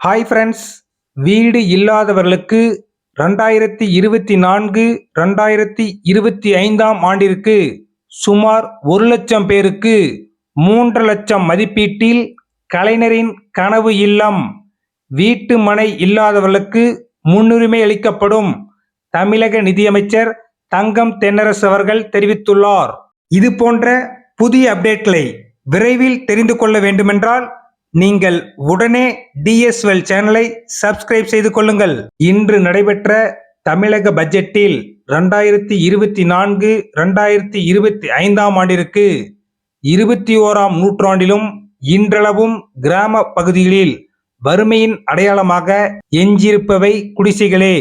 Hi friends வீடு இல்லாதவர்களுக்கு ரெண்டாயிரத்தி இருபத்தி நான்கு ரெண்டாயிரத்தி இருபத்தி ஐந்தாம் ஆண்டிற்கு சுமார் ஒரு லட்சம் பேருக்கு மூன்று லட்சம் மதிப்பீட்டில் கலைஞரின் கனவு இல்லம். வீட்டு மனை இல்லாதவர்களுக்கு முன்னுரிமை அளிக்கப்படும் தமிழக நிதியமைச்சர் தங்கம் தென்னரசு அவர்கள் தெரிவித்துள்ளார். இது போன்ற புதிய அப்டேட்களை விரைவில் தெரிந்து கொள்ள வேண்டுமென்றால் நீங்கள் உடனே டிஎஸ்எல் சேனலை சப்ஸ்கிரைப் செய்து கொள்ளுங்கள். இன்று நடைபெற்ற தமிழக பட்ஜெட்டில் ரெண்டாயிரத்தி இருபத்தி நான்கு ரெண்டாயிரத்தி இருபத்தி ஐந்தாம் ஆண்டிற்கு இருபத்தி ஓராம் நூற்றாண்டிலும் இன்றளவும் கிராம பகுதிகளில் வறுமையின் அடையாளமாக எஞ்சியிருப்பவை குடிசைகளே.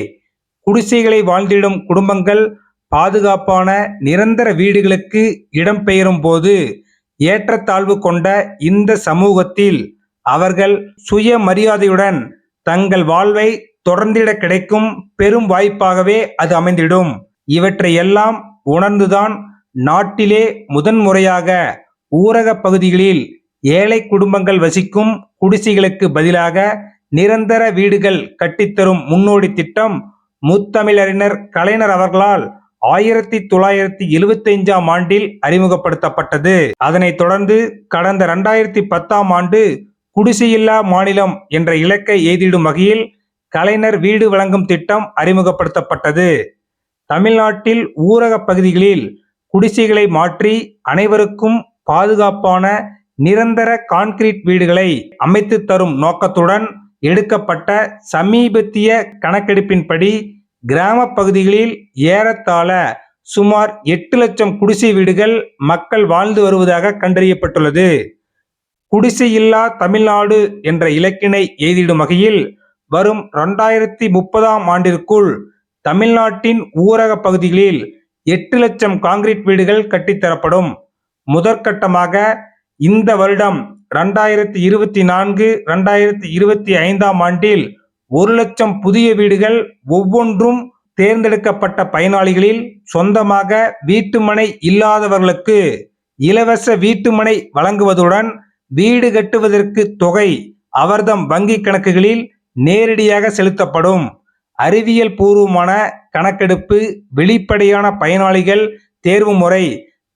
குடிசைகளை வாழ்ந்திடும் குடும்பங்கள் பாதுகாப்பான நிரந்தர வீடுகளுக்கு இடம்பெயரும் போது ஏற்றத்தாழ்வு கொண்ட இந்த சமூகத்தில் அவர்கள் சுயமரியாதையுடன் தங்கள் வாழ்வை தொடர்ந்திட கிடைக்கும் பெரும் வாய்ப்பாகவே அது அமைந்திடும். இவற்றை எல்லாம் உணர்ந்துதான் நாட்டிலே முதன்முறையாக ஊரக பகுதிகளில் ஏழை குடும்பங்கள் வசிக்கும் குடிசைகளுக்கு பதிலாக நிரந்தர வீடுகள் கட்டித்தரும் முன்னோடி திட்டம் முத்தமிழறிஞர் கலைஞர் அவர்களால் ஆயிரத்தி தொள்ளாயிரத்தி எழுபத்தி ஐந்தாம் ஆண்டில் அறிமுகப்படுத்தப்பட்டது. அதனைத் தொடர்ந்து கடந்த இரண்டாயிரத்தி பத்தாம் ஆண்டு குடிசையில்லா மாநிலம் என்ற இலக்கை எய்திடும் வகையில் கலைஞர் வீடு வழங்கும் திட்டம் அறிமுகப்படுத்தப்பட்டது. தமிழ்நாட்டில் ஊரக பகுதிகளில் குடிசைகளை மாற்றி அனைவருக்கும் பாதுகாப்பான நிரந்தர கான்கிரீட் வீடுகளை அமைத்து தரும் நோக்கத்துடன் எடுக்கப்பட்ட சமீபத்திய கணக்கெடுப்பின்படி கிராம பகுதிகளில் ஏறத்தாழ சுமார் எட்டு லட்சம் குடிசை வீடுகள் மக்கள் வாழ்ந்து வருவதாக கண்டறியப்பட்டுள்ளது. குடிசையில்லா தமிழ்நாடு என்ற இலக்கினை எய்திடும் வகையில் வரும் இரண்டாயிரத்தி முப்பதாம் ஆண்டிற்குள் தமிழ்நாட்டின் ஊரக பகுதிகளில் எட்டு லட்சம் கான்கிரீட் வீடுகள் கட்டித்தரப்படும். முதற்கட்டமாக இந்த வருடம் ரெண்டாயிரத்தி இருபத்தி நான்கு ரெண்டாயிரத்தி இருபத்தி ஐந்தாம் ஆண்டில் ஒரு லட்சம் புதிய வீடுகள் ஒவ்வொன்றும் தேர்ந்தெடுக்கப்பட்ட பயனாளிகளில் சொந்தமாக வீட்டுமனை இல்லாதவர்களுக்கு இலவச வீட்டுமனை வழங்குவதுடன் வீடு கட்டுவதற்கு தொகை அவர்தம் வங்கி கணக்குகளில் நேரடியாக செலுத்தப்படும். அறிவியல் பூர்வமான கணக்கெடுப்பு வெளிப்படையான பயனாளிகள் தேர்வு முறை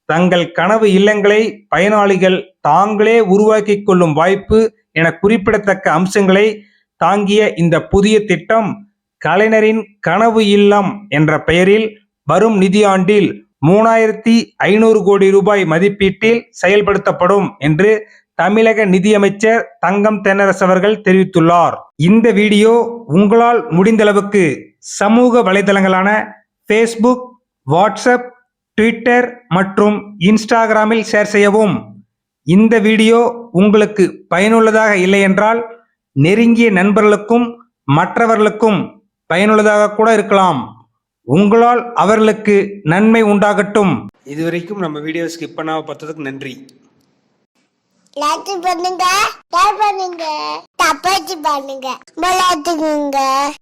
தங்கள் கனவு இல்லங்களை பயனாளிகள் தாங்களே உருவாக்கிக் கொள்ளும் வாய்ப்பு என குறிப்பிடத்தக்க அம்சங்களை தாங்கிய இந்த புதிய திட்டம் கலைஞரின் கனவு இல்லம் என்ற பெயரில் வரும் நிதியாண்டில் மூணாயிரத்தி ஐநூறு கோடி ரூபாய் மதிப்பீட்டில் செயல்படுத்தப்படும் என்று தமிழக நிதியமைச்சர் தங்கம் தென்னரசு அவர்கள் தெரிவித்துள்ளார். இந்த வீடியோ உங்களால் முடிந்தளவுக்கு சமூக வலைதளங்களான ஃபேஸ்புக் வாட்ஸ்அப் ட்விட்டர் மற்றும் இன்ஸ்டாகிராமில் ஷேர் செய்யவும். இந்த வீடியோ உங்களுக்கு பயனுள்ளதாக இல்லை என்றால் நெருங்கிய நண்பர்களுக்கும் மற்றவர்களுக்கும் பயனுள்ளதாக கூட இருக்கலாம். உங்களால் அவர்களுக்கு நன்மை உண்டாகட்டும். இதுவரைக்கும் நம்ம வீடியோ ஸ்கிப் பண்ணாமல் பார்த்ததுக்கு நன்றி. லைக் பண்ணுங்க. ஷேர் பண்ணுங்க. தப்பாச்சு பண்ணுங்க. விளையாட்டுக்குங்க